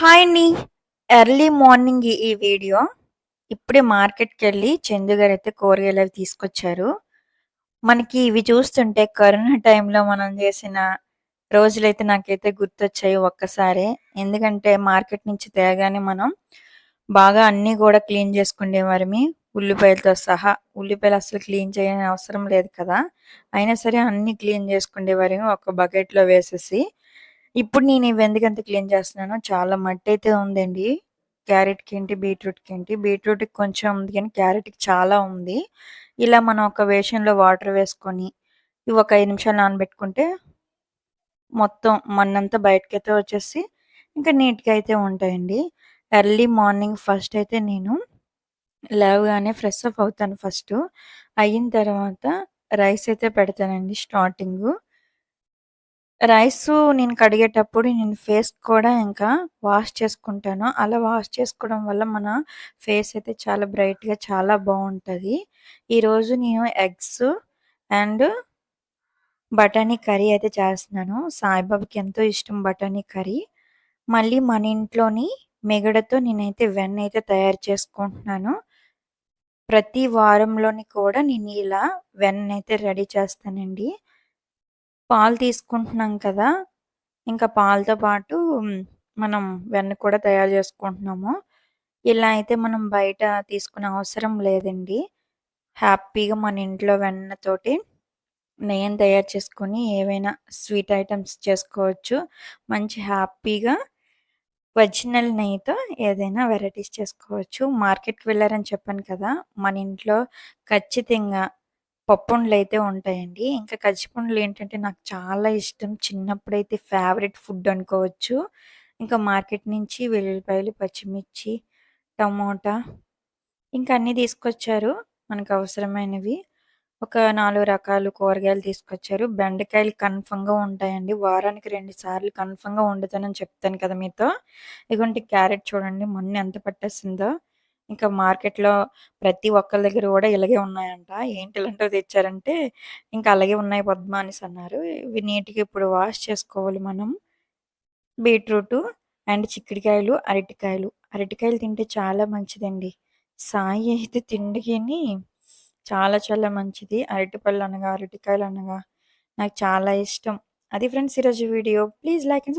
Hi అండి. Early morning ఈ video. ఇప్పుడే మార్కెట్‌కెళ్ళి చందు కూరగాయలు అవి తీసుకొచ్చారు. మనకి ఇవి చూస్తుంటే కరోనా టైంలో మనం చేసిన రోజులైతే నాకైతే గుర్తొచ్చాయి ఒక్కసారే. ఎందుకంటే మార్కెట్ నుంచి తేగానే మనం బాగా అన్నీ కూడా క్లీన్ చేసుకునేవారమి. ఉల్లిపాయలతో సహా. ఉల్లిపాయలు అసలు క్లీన్ చేయని అవసరం లేదు కదా! అయినా సరే అన్నీ క్లీన్ చేసుకునేవారమి ఒక బకెట్‌లో వేసేసి. ఇప్పుడు నేను ఇవి ఎందుకంత క్లీన్ చేస్తున్నాను చాలా మట్టయితే ఉందండి. క్యారెట్కి ఏంటి బీట్రూట్‌కి కొంచెం ఉంది కానీ క్యారెట్‌కి చాలా ఉంది. ఇలా మనం ఒక వేషన్లో వాటర్ వేసుకొని ఇవి ఒక ఐదు నిమిషాలు నానబెట్టుకుంటే మొత్తం మన్నంతా బయటకైతే వచ్చేసి ఇంకా నీట్‌గా అయితే ఉంటాయండి. ఎర్లీ మార్నింగ్ ఫస్ట్ అయితే నేను లేవగానే ఫ్రెష్ అప్ అవుతాను ఫస్ట్ అయిన తర్వాత రైస్ అయితే పెడతానండి స్టార్టింగు. రైస్ నేను కడిగేటప్పుడు నేను ఫేస్ కూడా ఇంకా వాష్ చేసుకుంటాను. అలా వాష్ చేసుకోవడం వల్ల మన ఫేస్ అయితే చాలా బ్రైట్‌గా చాలా బాగుంటుంది ఈరోజు నేను ఎగ్స్ అండ్ బఠానీ కర్రీ అయితే చేస్తున్నాను. సాయిబాబాకి ఎంతో ఇష్టం బఠానీ కర్రీ. మళ్ళీ మన ఇంట్లోని మిగడతో నేనైతే వెన్న అయితే తయారు చేసుకుంటున్నాను. ప్రతి వారంలోని కూడా నేను ఇలా వెన్ననైతే రెడీ చేస్తానండి. పాలు తీసుకుంటున్నాం కదా! ఇంకా పాలతో పాటు మనం వెన్న కూడా తయారు చేసుకుంటున్నాము. ఇలా అయితే మనం బయట తీసుకునే అవసరం లేదండి. హ్యాపీగా మన ఇంట్లో వెన్నతోటి నెయ్యిని తయారు చేసుకొని ఏవైనా స్వీట్ ఐటెమ్స్ చేసుకోవచ్చు. మంచి హ్యాపీగా ఒరిజినల్ నెయ్యితో ఏదైనా వెరైటీస్ చేసుకోవచ్చు. మార్కెట్‌కి వెళ్ళారని చెప్పాను కదా! మన ఇంట్లో ఖచ్చితంగా పప్పుండలైతే ఉంటాయండి. ఇంకా కజ్జిపుండలు ఏంటంటే నాకు చాలా ఇష్టం. చిన్నప్పుడైతే ఫేవరెట్ ఫుడ్ అనుకోవచ్చు. ఇంకా మార్కెట్ నుంచి వెల్లుల్లిపాయలు, పచ్చిమిర్చి, టమోటా ఇంకా అన్నీ తీసుకొచ్చారు మనకు అవసరమైనవి. ఒక నాలుగు రకాలు కూరగాయలు తీసుకొచ్చారు. బెండకాయలు కన్ఫర్మ్‌గా ఉంటాయండి. వారానికి రెండు సార్లు కన్ఫర్మ్‌గా వండుతానని చెప్తాను కదా మీతో. ఇగోండి క్యారెట్ చూడండి మొన్న ఎంత పట్టేసిందో. ఇంకా మార్కెట్‌లో ప్రతి ఒక్కళ్ళ దగ్గర కూడా ఇలాగే ఉన్నాయంట. ఏంటి ఇలాంటివి తెచ్చారంటే, ఇంకా అలాగే ఉన్నాయి పద్మ అన్నారు. ఇవి నీట్‌గా ఇప్పుడు వాష్ చేసుకోవాలి మనం. బీట్రూటు అండ్ చిక్కుడుకాయలు, అరటికాయలు. అరటికాయలు తింటే చాలా మంచిదండి. సాయి అయితే తిండికిని చాలా చాలా మంచిది. అరటిపళ్ళు అనగా, అరటికాయలు అనగా నాకు చాలా ఇష్టం. అది ఫ్రెండ్స్ ఈరోజు video. Please like and subscribe